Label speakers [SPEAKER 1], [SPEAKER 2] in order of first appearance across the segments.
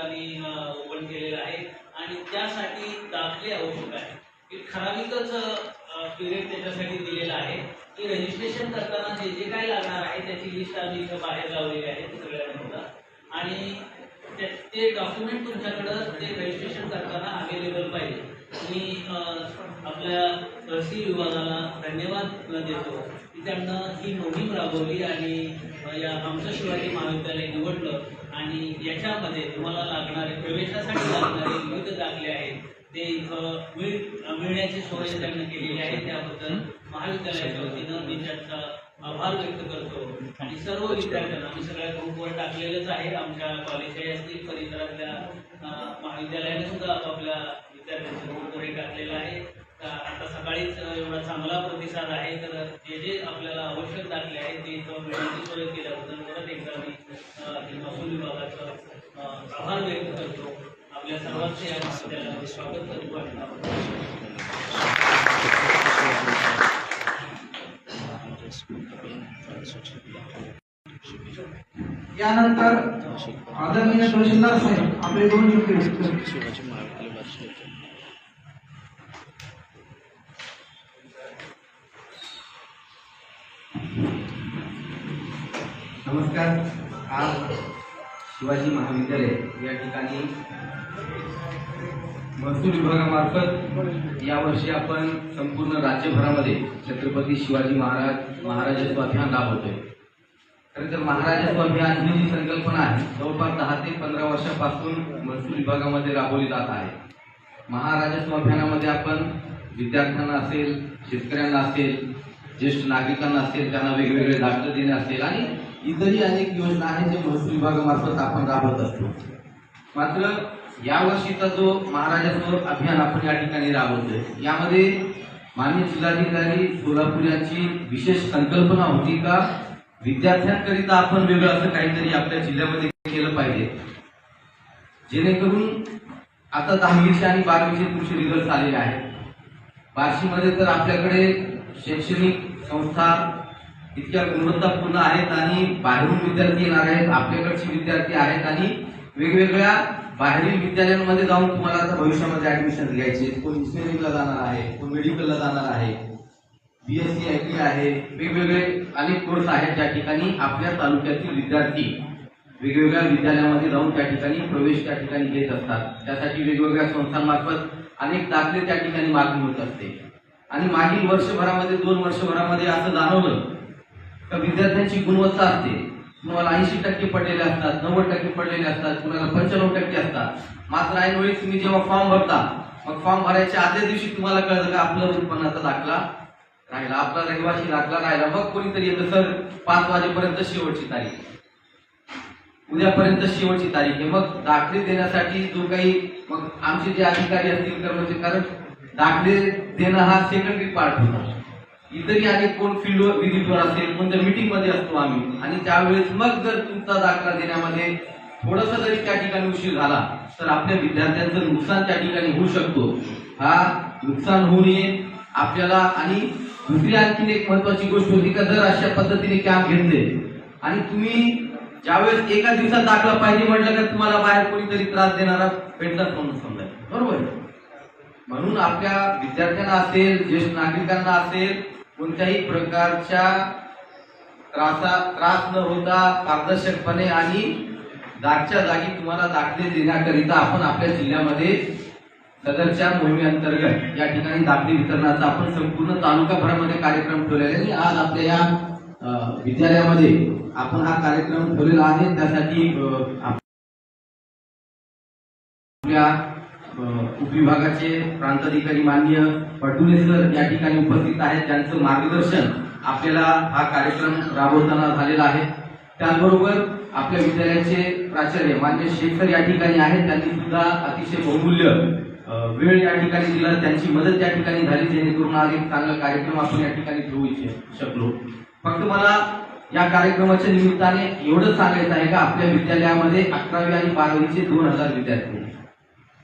[SPEAKER 1] आणि ओपन केलेलं आहे. आणि त्यासाठी दाखले आवश्यक आहे. की ठराविकच पिरियड त्याच्यासाठी दिलेला आहे. की रजिस्ट्रेशन करताना जे जे काय लागणार आहे त्याची लिस्ट आम्ही इथं बाहेर लावलेली आहे सगळ्यांना आणि ते- डॉक्युमेंट तुमच्याकडं ते रजिस्ट्रेशन करताना अवेलेबल पाहिजे. मी आपल्या तहसील विभागाला धन्यवाद देतो. की त्यांना ही मोहीम राबवली आणि या आमचं शिवाजी महाविद्यालय निवडलं आणि याच्यामध्ये तुम्हाला लागणारे प्रवेशासाठी लागणारे विविध दाखले आहेत. ते इथं मिळ मिळण्याची सोय त्यांनी केलेली आहे त्याबद्दल महाविद्यालयाच्या वतीनं मी त्यांचा आभार व्यक्त करतो. आणि सर्व विद्यार्थ्यांना आम्ही सगळ्या ग्रुपवर टाकलेलंच आहे. आमच्या कॉलेजच्या असतील परिसरातल्या महाविद्यालयाने सुद्धा आपापल्या विद्यार्थ्यांच्या ग्रुपवर टाकलेला टाकलेलं आहे. आता सकाळीच एवढा चांगला प्रतिसाद आहे. तर जे जे आपल्याला आवश्यक दाखले आहेत ते इथं मिळण्याची सोय केल्याबद्दल परत एकदा मी महसूल विभागाचं आभार व्यक्त करतो. आपल्या सर्वांचे या महाविद्यालयामध्ये स्वागत करतो आणि
[SPEAKER 2] यानंतर आदरणीय तहसीलदार साहेब आपले दोन
[SPEAKER 3] शिवाजी महाविद्यालय
[SPEAKER 4] नमस्कार. आज शिवाजी महाविद्यालय या ठिकाणी महसूल विभागामार्फत यावर्षी आपण संपूर्ण राज्यभरामध्ये छत्रपती शिवाजी महाराज महाराजत्व अभियान राबवतोय. खरं तर महाराजत्व अभियान ही जी संकल्पना आहे जवळपास दहा ते पंधरा वर्षापासून महसूल विभागामध्ये राबवली जात आहे. महाराजत्व अभियानामध्ये आपण विद्यार्थ्यांना असेल शेतकऱ्यांना असेल ज्येष्ठ नागरिकांना असेल त्यांना वेगवेगळे दाखले देणे असेल आणि इतरही अनेक योजना आहेत जे महसूल विभागामार्फत आपण राबवत असतो. मात्र यावर्षीचा जो महाराजत्व अभियान आपण या ठिकाणी राबवतोय यामध्ये माननीय जिल्हाधिकारी सोलापूर यांची विशेष संकल्पना होती का? विद्यार्थ्यांकरिता आपण वेगळं असं काहीतरी आपल्या जिल्ह्यामध्ये केलं पाहिजे. जेणेकरून आता दहावीचे आणि बारावीचे तुमचे रिझल्ट आलेले आहेत. बार्शीमध्ये तर आपल्याकडे शैक्षणिक संस्था इतक्या गुणवत्तापूर्ण आहेत आणि बाहेरून विद्यार्थी येणार आहेत आपल्याकडचे विद्यार्थी आहेत आणि वेगवेगळ्या बाहेरील विद्यालयांमध्ये जाऊन तुम्हाला आता भविष्यामध्ये ऍडमिशन घ्यायचे कोण इंजिनिअरिंगला जाणार आहे कोण मेडिकलला जाणार आहे बीएससी आय टी आहे वेगवेगळे अनेक कोर्स आहेत ज्या ठिकाणी. आपल्या तालुक्यातील विद्यार्थी वेगवेगळ्या विद्यालयामध्ये जाऊन त्या ठिकाणी प्रवेश त्या ठिकाणी घेत असतात. त्यासाठी वेगवेगळ्या संस्थांमार्फत अनेक दाखले त्या ठिकाणी मागणी होत असते. आणि मागील वर्षभरामध्ये दोन वर्षभरामध्ये असं जाणवलं का विद्यार्थ्यांची गुणवत्ता असते. तुम्हाला ऐंशी टक्के पडलेले असतात नव्वद टक्के पडलेले असतात कुणाला पंच्याण्णव टक्के असतात. मात्र ऐनवेळी तुम्ही जेव्हा फॉर्म भरता मग फॉर्म भरायच्या आदल्या दिवशी तुम्हाला कळतं का आपला उत्पन्नाचा दाखला राहिला. आपला रहिवासी दाखला राहिला. मग कोणीतरी येतं सर पाच वाजेपर्यंत शेवटची तारीख. उद्यापर्यंत शेवटची तारीख आहे. मग दाखले देण्यासाठी जो काही मग आमचे जे अधिकारी असतील कर्मचारी कारण दाखले देणं हा सेकंडरी पार्ट होता. इतरही आणि कोण फील्डवर विजिटवर असेल कोणत्या मीटिंगमध्ये असतो आम्ही. आणि त्यावेळेस मग जर तुमचा दाखला देण्यामध्ये थोडस जरी त्या ठिकाणी उशीर झाला तर आपल्या विद्यार्थ्यांचं नुकसान त्या ठिकाणी होऊ शकतो. हा नुकसान होऊ नये. आपल्याला आणि दुसरी आणखीन एक महत्वाची गोष्ट होती का जर अशा पद्धतीने कॅम्प घेतले. आणि तुम्ही ज्यावेळेस एका दिवसात दाखला पाहिजे म्हटलं तर तुम्हाला बाहेर कोणीतरी त्रास देणारा भेटलाच म्हणून समजा बरोबर म्हणून आपल्या विद्यार्थ्यांना असेल ज्येष्ठ नागरिकांना असेल कोणत्याही प्रकारच्या त्रासा त्रास न होता पारदर्शकपणे आणि जागच्या जागी तुम्हाला दाखले देण्याकरिता आपण आपल्या जिल्ह्यामध्ये सदरच्या मोहिमेअंतर्गत या ठिकाणी दाखले वितरणाचा आपण संपूर्ण तालुकाभरामध्ये कार्यक्रम ठेवलेला आहे. आणि आज आपल्या या विद्यालयामध्ये आपण हा कार्यक्रम ठेवलेला आहे. त्यासाठी आपल्या उपविभागाचे प्रांताधिकारी मान्य पटुले सर या ठिकाणी उपस्थित आहेत. त्यांचं मार्गदर्शन आपल्याला हा कार्यक्रम राबवताना झालेला आहे. त्याचबरोबर आपल्या विद्यालयाचे प्राचार्य मान्य शेख सर या ठिकाणी आहेत. त्यांनी सुद्धा अतिशय बहुमूल्य वेळ या ठिकाणी दिला. त्यांची मदत या ठिकाणी झाली जेणेकरून आज एक चांगला कार्यक्रम आपण या ठिकाणी घेऊ शकलो. फक्त मला या कार्यक्रमाच्या निमित्ताने एवढंच सांगायचं आहे का आपल्या विद्यालयामध्ये अकरावी आणि बारावीचे दोन हजार विद्यार्थी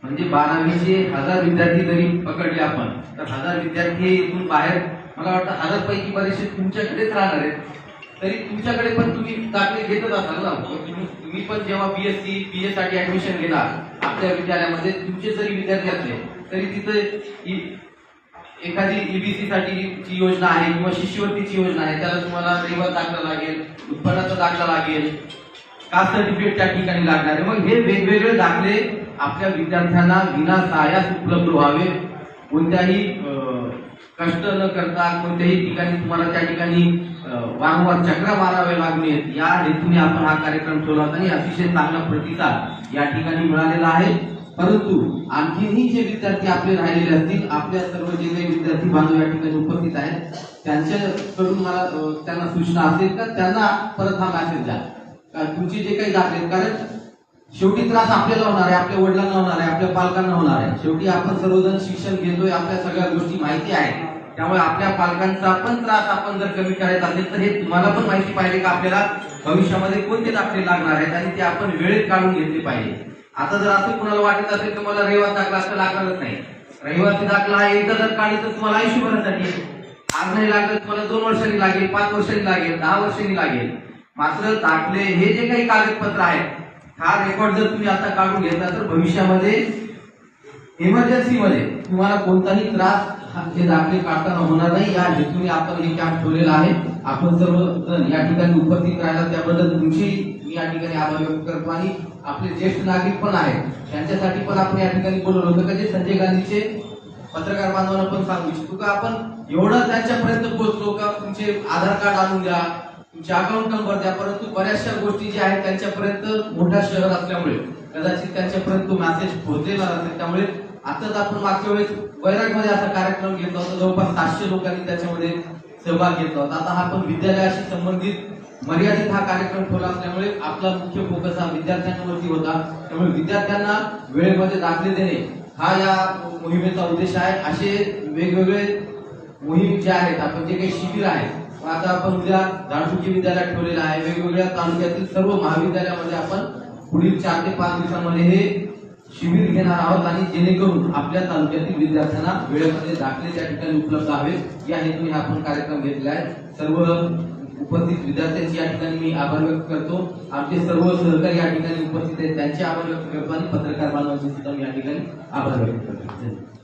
[SPEAKER 4] म्हणजे बारावीचे हजार विद्यार्थी जरी पकडले आपण तर हजार विद्यार्थी इथून बाहेर मला वाटतं हजार पैकी बरेचसे तुमच्याकडेच राहणार आहेत. तरी तुमच्याकडे पण तुम्ही दाखले घेतच असाल ना. तुम्ही तुम्ही पण जेव्हा बी एस सी बी साठी ऍडमिशन घेणार आपल्या विद्यालयामध्ये तुमचे जरी विद्यार्थी असले तरी तिथे इ- एखादी ईबीसी साठी योजना आहे किंवा शिष्यवृत्तीची योजना आहे त्याला तुम्हाला रविवार दाखला लागेल उत्पन्नाचा दाखला लागेल कास्ट सर्टिफिकेट त्या ठिकाणी लागणार आहे. मग हे वेगवेगळे दाखले आपल्या विद्यार्थ्यांना विना सहाय्यास उपलब्ध व्हावे. कोणत्याही कष्ट न करता कोणत्याही ठिकाणी तुम्हाला त्या ठिकाणी वारंवार चक्रा मारावे लागणे या हेतूने आपण हा कार्यक्रम ठेवला आणि अतिशय चांगला प्रतिसाद या ठिकाणी मिळालेला आहे. परंतु आणखीनही जे विद्यार्थी आपले राहिलेले असतील आपल्या सर्व जे काही विद्यार्थी बांधव या ठिकाणी उपस्थित आहेत त्यांच्याकडून मला त्यांना सूचना असेल तर त्यांना परत हा मॅसेज द्या. कारण तुमचे जे काही दाखले कारण शेवटी त्रास आपल्याला होणार आहे आपल्या वडिलांना होणार आहे आपल्या पालकांना होणार आहे. शेवटी आपण सर्वजण शिक्षण घेतोय आपल्या सगळ्या गोष्टी माहिती आहे त्यामुळे आपल्या पालकांचा पण त्रास आपण जर कमी करायचा असेल तर हे तुम्हाला पण माहिती पाहिजे का आपल्याला भविष्यामध्ये कोणते दाखले लागणार आहेत आणि ते आपण वेळेत काढून घेतले पाहिजे. आता जर असं कुणाला वाटत असेल तुम्हाला रविवार दाखला असं लागणारच नाही. रविवारचा दाखला हा एकदा जर काढली तर तुम्हाला आयुष्यभरासाठी आहे. आज नाही लागलं तुम्हाला दोन वर्षांनी लागेल पाच वर्षांनी लागेल दहा वर्षांनी लागेल. मात्र दाखले हे जे काही कागदपत्र आहेत हा रेकॉर्ड जर तुम्ही आता काढून घेतला तर भविष्यामध्ये इमर्जन्सी मध्ये तुम्हाला कोणताही त्रास हे दाखले काढताना होणार नाही. या हेतूने आपण हे कॅम्प ठेवलेला आहे. आपण सर्व जण या ठिकाणी उपस्थित राहिला. त्याबद्दल तुमची मी या ठिकाणी आभार व्यक्त करतो आणि आपले ज्येष्ठ नागरिक पण आहेत. त्यांच्यासाठी पण आपण या ठिकाणी बोलवलं होतं का? जे संजय गांधीचे पत्रकार बांधवांना पण सांगू इच्छितो का? आपण एवढं त्यांच्यापर्यंत पोहोचलो का? तुमचे आधार कार्ड आणून द्या. तुमचे अकाउंट नंबर द्या. परंतु बऱ्याचशा गोष्टी ज्या आहेत त्यांच्यापर्यंत मोठा शहर असल्यामुळे कदाचित त्यांच्यापर्यंत तो मेसेज पोहोचलेला नसेल. त्यामुळे आताच आपण मागच्या वेळेस वैरागमध्ये असा कार्यक्रम घेतला होता. जवळपास सातशे लोकांनी त्याच्यामध्ये सहभाग घेतला होता. आता हा पण विद्यालयाशी संबंधित मर्यादित हा कार्यक्रम ठेवला असल्यामुळे आपला मुख्य फोकस हा विद्यार्थ्यांवरती होता. त्यामुळे विद्यार्थ्यांना वेळेमध्ये दाखले देणे हा या मोहिमेचा उद्देश आहे. असे वेगवेगळे मोहीम जे आहेत आपण जे काही शिबिर आहेत आता आपण उद्या झाडसुकी विद्यालय ठेवलेलं आहे. वेगवेगळ्या तालुक्यातील सर्व महाविद्यालयामध्ये आपण पुढील चार ते पाच दिवसांमध्ये हे शिबिर घेणार आहोत आणि जेणेकरून आपल्या तालुक्यातील विद्यार्थ्यांना वेळेमध्ये दाखले त्या ठिकाणी उपलब्ध हवेत या हेतूने हा आपण कार्यक्रम घेतला आहे. सर्व उपस्थित विद्यार्थ्यांचे या ठिकाणी मी आभार व्यक्त करतो. आमचे सर्व सहकारी या ठिकाणी उपस्थित आहेत त्यांचे आभार व्यक्त करतो आणि पत्रकार बांधवांचे सुद्धा मी या ठिकाणी आभार व्यक्त करतो.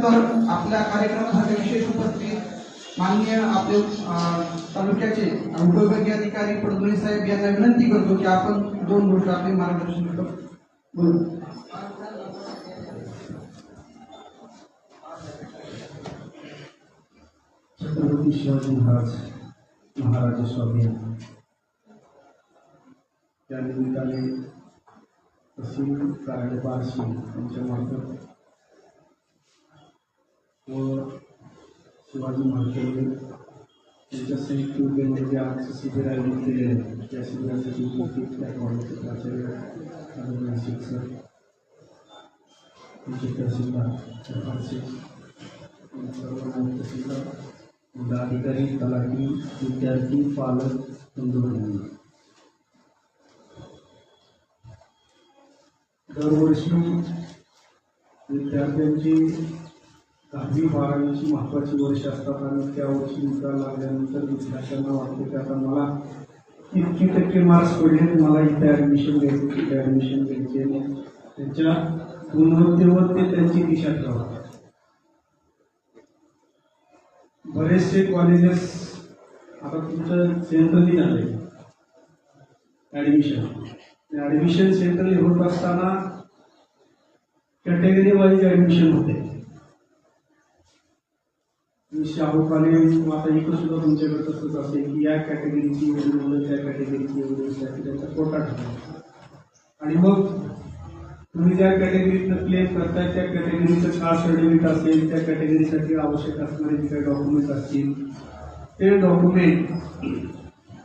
[SPEAKER 2] त्यानंतर आपल्या कार्यक्रमासाठी विशेष उपस्थित माननीय आपले तालुक्याचे उपविभागीय अधिकारी पडदुळे साहेब यांना विनंती करतो की आपण दोन गोष्ट आपले मार्गदर्शन करतो बोलू.
[SPEAKER 3] छत्रपती शिवाजी महाराज महाराज स्वामी त्या निमित्ताने तहसील कार्यालय बार्शी यांच्या मार्फत व शिवाजी महाराजांनी त्यांच्या संयुक्त उद्योगाने जे आजचं शिबिर आयोजित केले आहे त्या शिबिरासाठी उपस्थित त्या कॉलेजचे प्राचार्य आदरणीय शिक्षक त्यांचे तहसीलदार सरपंच सर्व तहसीलदार जिल्हाधिकारी तलाठी विद्यार्थी पालक बंधू दरवर्षी विद्यार्थ्यांची दहावी बारावीची महत्त्वाची वर्ष असतात आणि त्या वर्षी निकाल लागल्यानंतर विद्यार्थ्यांना वाटते की आता मला इतके टक्के मार्क्स पडले मला इथे ॲडमिशन घ्यायचे तिथे ॲडमिशन घ्यायचे त्यांच्या गुणवत्तेवर ते त्यांची दिशा ठरवतात बरेचसे कॉलेजेस आता तुमचं सेंट्रली झाले ॲडमिशन ॲडमिशन सेंट्रली होत असताना कॅटेगरी वाईज ॲडमिशन होते. शाहू कॉलेज आता इकडं सुद्धा तुमच्याकडे तसंच असेल की या कॅटेगरीची एवढी मुलं त्या कॅटेगरीची एवढी विद्यार्थी त्यांचा कोटा आणि मग तुम्ही ज्या कॅटेगरीतनं क्लेम करता त्या कॅटेगरीचं कास्ट सर्टिफिकेट असेल त्या कॅटेगरीसाठी आवश्यक असणारे जे काही डॉक्युमेंट असतील ते डॉक्युमेंट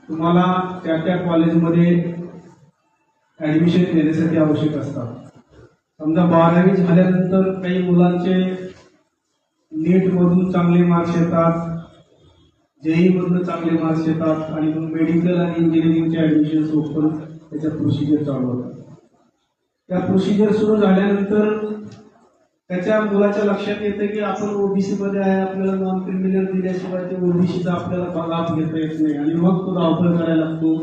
[SPEAKER 3] तुम्हाला त्या त्या कॉलेजमध्ये ॲडमिशन घेण्यासाठी आवश्यक असतात. समजा बारावी झाल्यानंतर काही मुलांचे नीटमधून चांगले मार्क्स येतात जेईमधून चांगले मार्क्स येतात आणि मग मेडिकल आणि इंजिनिअरिंगचे ॲडमिशन्स ओपन त्याच्या प्रोसिजर चालू होतात. त्या प्रोसिजर सुरू झाल्यानंतर त्याच्या मुलाच्या लक्षात येतं की आपण ओबीसी मध्ये आहे आपल्याला नॉन क्रिमिनल दिल्याशिवाय ते ओबीसीचा आपल्याला लाभ घेता येत नाही. आणि मग तो धावपळ करायला लागतो.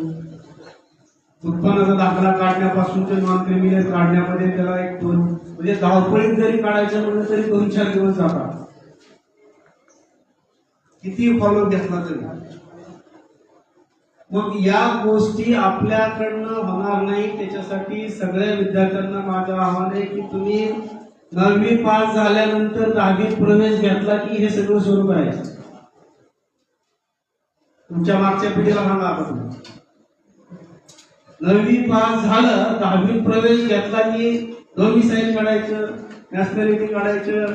[SPEAKER 3] उत्पन्नाचा दाखला काढण्यापासून ते नॉन क्रिमिनल काढण्यामध्ये त्याला एक दोन म्हणजे धावपळीत जरी काढायचं म्हणलं तरी दोन चार दिवस जातात. किती फॉलो घेतला तरी? मग या गोष्टी आपल्याकडनं होणार नाही. त्याच्यासाठी सगळ्या विद्यार्थ्यांना माझं आव्हान आहे की तुम्ही नववी पास झाल्यानंतर दहावीत प्रवेश घेतला की हे सगळं स्वरूप आहे. तुमच्या मागच्या पिढीला सांगा आपण नववी पास झालं दहावीत प्रवेश घेतला की दोन्ही साईड काढायचं नॅशनॅलिटी काढायचं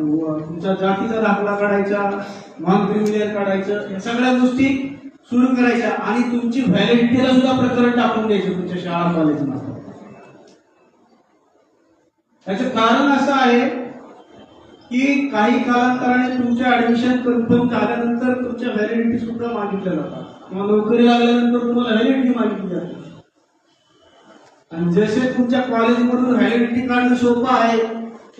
[SPEAKER 3] तुमच्या जातीचा दाखला काढायचा नॉन क्रिमिनल काढायचं या सगळ्या गोष्टी सुरू करायच्या आणि तुमची व्हॅलिडिटीला सुद्धा प्रकरण टाकून द्यायचं तुमच्या शाळा कॉलेजमध्ये याचं कारण असं आहे की काही कालांतराने तुमच्या ऍडमिशन कन्फर्म झाल्यानंतर तुमच्या व्हॅलिडिटी सुद्धा मागितल्या जातात. किंवा नोकरी लागल्यानंतर तुम्हाला व्हॅलिडिटी मागितली जाते. आणि जसे तुमच्या कॉलेजमधून व्हॅलिडिटी काढणं सोपं आहे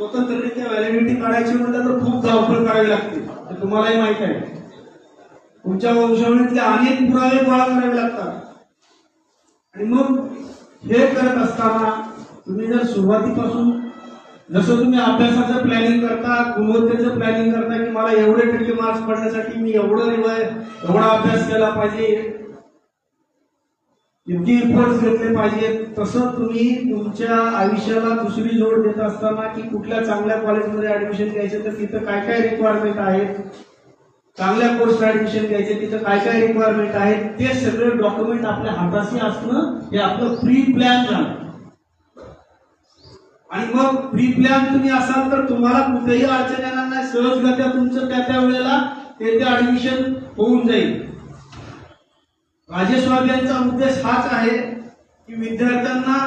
[SPEAKER 3] स्वतंत्ररित्या व्हॅलिडिटी काढायची म्हटलं तर खूप धावपळ करावी लागते. हे तुम्हालाही माहीत आहे. तुमच्या वंशावळीतले अनेक पुरावे गोळा करावे लागतात. आणि मग हे करत असताना तुम्ही जर सुरुवातीपासून जसं तुम्ही अभ्यासाचं प्लॅनिंग करता गुणवत्तेचं प्लॅनिंग करता की मला एवढे टक्के मार्क्स पडण्यासाठी मी एवढं रिवाय एवढा अभ्यास केला पाहिजे इतके इफर्ट्स घेतले पाहिजेत. तसं तुम्ही तुमच्या आयुष्याला दुसरी जोड देत असताना की कुठल्या चांगल्या कॉलेजमध्ये ऍडमिशन घ्यायचं तर तिथं काय काय रिक्वायरमेंट आहेत? चांगल्या कोर्सला ऍडमिशन घ्यायचे तिथं काय काय रिक्वायरमेंट आहेत? ते सगळे डॉक्युमेंट आपल्या हाताशी असणं हे आपलं प्री प्लॅन झालं. आणि मग प्री प्लॅन तुम्ही असाल तर तुम्हाला कुठेही अडचण येणार नाही. सहजगत्या तुमचं त्या त्या वेळेला ते ऍडमिशन होऊन जाईल. राजेश वाघ यांचा उद्देश हाच आहे की विद्यार्थ्यांना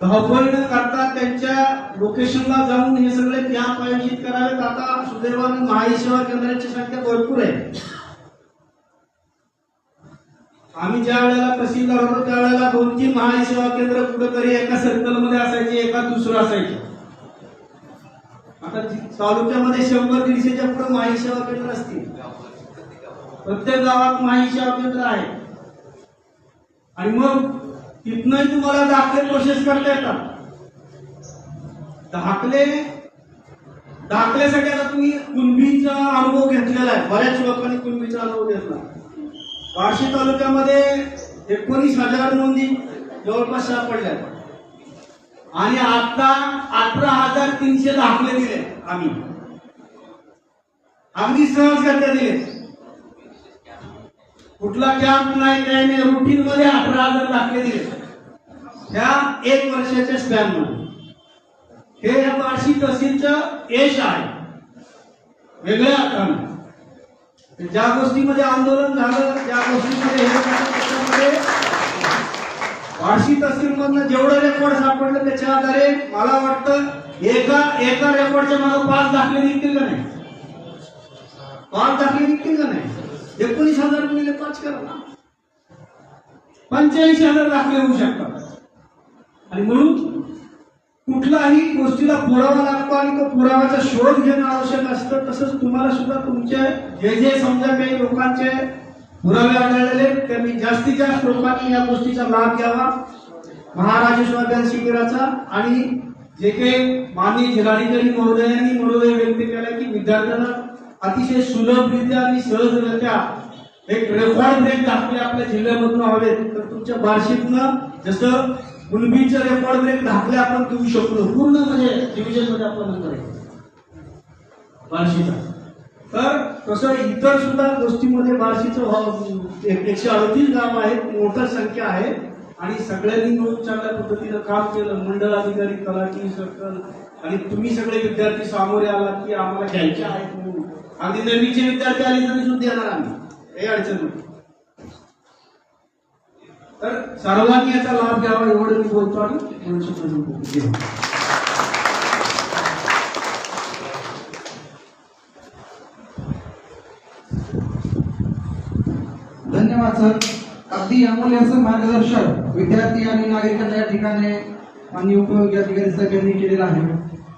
[SPEAKER 3] धावपळ न काढता त्यांच्या लोकेशनला जाऊन हे सगळे कॅम्प आयोजित करावेत. आता सुदैवानं महासेवा केंद्राची संख्या भरपूर आहे. आम्ही ज्या वेळेला तहसीलदार होतो त्यावेळेला दोन तीन महासेवा केंद्र कुठेतरी एका सर्कलमध्ये असायचे एका दुसरं असायचे. आता तालुक्यामध्ये शंभर दीडशेच्या पुढे महासेवा केंद्र असतील. प्रत्येक गावात माहिती केंद्र आहे. आणि मग तिथनही तुम्हाला दाखले प्रोसेस करता येतात. दाखले दाखल्यासाठी आता तुम्ही कुणबीचा अनुभव घेतलेला आहे. बऱ्याच लोकांनी कुणबीचा अनुभव घेतला. बार्शी तालुक्यामध्ये एकोणीस हजार नोंदी जवळपास सापडल्या आणि आता अठरा हजार तीनशे दाखले दिले आम्ही. अगदी सहजगत्या दिले कुठला कॅम्प नाही काय नाही. रुटीन मध्ये अठरा हजार दाखले दिले. ह्या एक वर्षाच्या स्पॅनमध्ये. हे या बार्शी तहसीलचं यश आहे. वेगळ्या अर्थानं. ज्या गोष्टीमध्ये आंदोलन झालं त्या गोष्टीमध्ये हे झालं, मधनं जेवढं रेकॉर्ड सापडलं त्याच्या आधारे मला वाटतं एका एका रेकॉर्डच्या मागे पाच दाखले निघतील का नाही? पाच दाखले निघतील का नाही? एकोणीस हजार गुणिले पाच करा ना. पंच्याऐंशी हजार दाखले होऊ शकतात. आणि म्हणून कुठलाही गोष्टीला पुरावा लागतो आणि तो पुराव्याचा शोध घेणं आवश्यक असतं. तसंच तुम्हाला सुद्धा तुमचे जे जे समजा काही लोकांचे पुरावे आढळलेले त्यांनी जास्तीत जास्त लोकांनी या गोष्टीचा लाभ घ्यावा. महाराजेश्वर शिबिराचा आणि जे काही माननीय जिल्हाधिकारी महोदयांनी महोदय व्यक्त केला की विद्यार्थ्यांना अतिशय सुलभरित्या आणि सहजरित्या एक रेकॉर्ड ब्रेक दाखले आपल्या जिल्ह्यामधून हवेत. तर तुमच्या बार्शीतनं जसं मुलबीचं रेकॉर्ड ब्रेक दाखले आपण देऊ शकतो पूर्ण म्हणजे डिव्हिजनमध्ये आपला नंबर आहे. बार्शीचा. तर तसं इतर सुद्धा गोष्टीमध्ये बार्शीचं एकशे अडतीस गाव आहेत मोठा संख्या आहे. आणि सगळ्यांनी मिळून चांगल्या पद्धतीनं काम केलं. मंडळ अधिकारी तलाठी सर्कल आणि तुम्ही सगळे विद्यार्थी सामोरे आला की आम्हाला घ्यायचे आहेत म्हणून. अगदी नवीचे विद्यार्थी आले तरी सुद्धा येणार आम्ही. काही अडचण नाही. तर सर्वांनी याचा लाभ घ्यावा एवढं मी बोलतो आणि
[SPEAKER 2] धन्यवाद सर. अगदी अमूल्य असं मार्गदर्शन विद्यार्थी आणि नागरिकांना या ठिकाणी उपयोग उपयोगी अधिकारी सगळ्यांनी केलेलं आहे.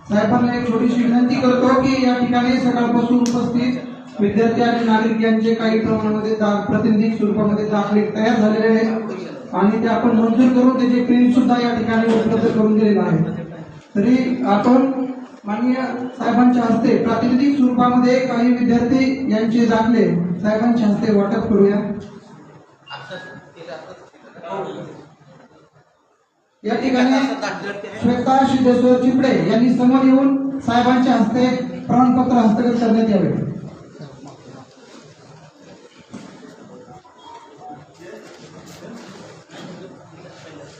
[SPEAKER 2] साहेबांना एक छोटीशी विनंती करतो की या ठिकाणी सकाळपासून उपस्थित विद्यार्थी आणि नागरिक यांचे काही प्रमाणामध्ये प्रतिनिधी प्रातिनिधिक स्वरूपामध्ये दाखले तयार झालेले आहेत. आणि ते आपण मंजूर करून त्याचे प्रिंट सुद्धा या ठिकाणी उपलब्ध करून दिलेलं आहे तरी आपण माननीय साहेबांच्या हस्ते प्रातिनिधिक स्वरूपामध्ये काही विद्यार्थी यांचे दाखले साहेबांच्या हस्ते वाटप करूया. या ठिकाणी श्वेता सिद्धेश्वर चिपडे यांनी समोर येऊन साहेबांच्या हस्ते प्रमाणपत्र हस्तगत करण्यात यावे.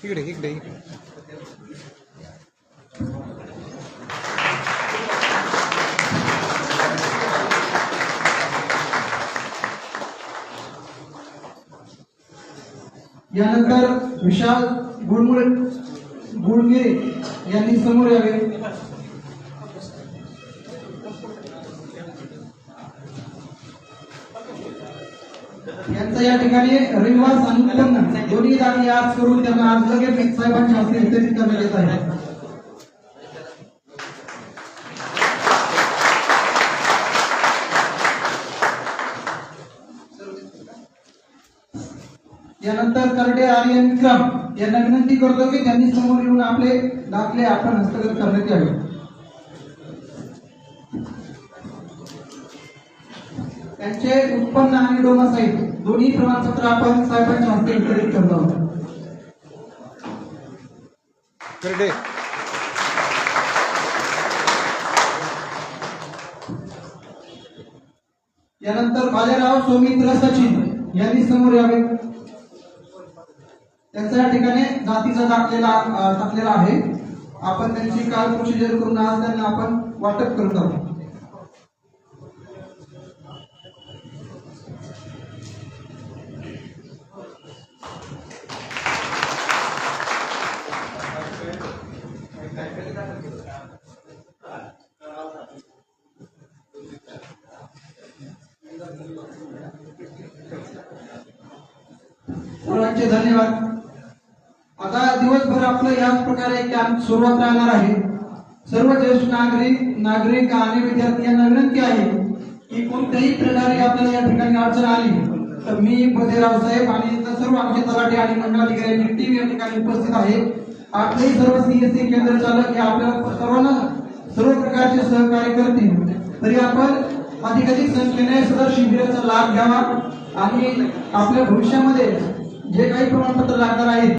[SPEAKER 5] इकडे इकडे इकडे.
[SPEAKER 2] यानंतर विशाल गुळमुळे गुळगिरे यांनी समोर यावे. यांचा या ठिकाणी रविवार आणि दोन्ही जागी आज करून त्यांना आज लगेच साहेबांच्या हस्ते वितरित करण्यात येत आहे. यानंतर करडे आर्यन विक्रम. यांना विनंती करतो की त्यांनी समोर येऊन आपले दाखले आपण हस्तगत करण्यात यावे. त्यांचे उत्पन्न आणि डोमासाईट दोन्ही प्रमाणपत्र आपण साहेबांच्या हस्ते वितरित करतो. आहोत यानंतर बालेराव सौमित्र सचिन यांनी समोर यावे. त्यांचा या ठिकाणी जातीचा दाखलेला दाखलेला आहे. आपण त्यांची काल प्रोसिजर करून आज त्यांना आपण वाटप करत आहोत. धन्यवाद. दिवसभर आपलं याच प्रकारे कॅम्प सुरुवात राहणार आहे. सर्व ज्येष्ठ नागरिक नागरिक आणि विद्यार्थी यांना विनंती आहे की कोणत्याही प्रकारे आपल्याला या ठिकाणी अडचण आली तर मी बदेराव साहेब आणि सर्व आमचे तलाठी आणि मंडळाधिकारी टीम या ठिकाणी उपस्थित आहे. आपलेही सर्व सीएससी केंद्र चालक हे आपल्याला सर्वांना सर्व प्रकारचे सहकार्य करतील. तरी आपण अधिकाधिक संख्येने सदर शिबिराचा लाभ घ्यावा आणि आपल्या भविष्यामध्ये जे काही प्रमाणपत्र लागणार आहेत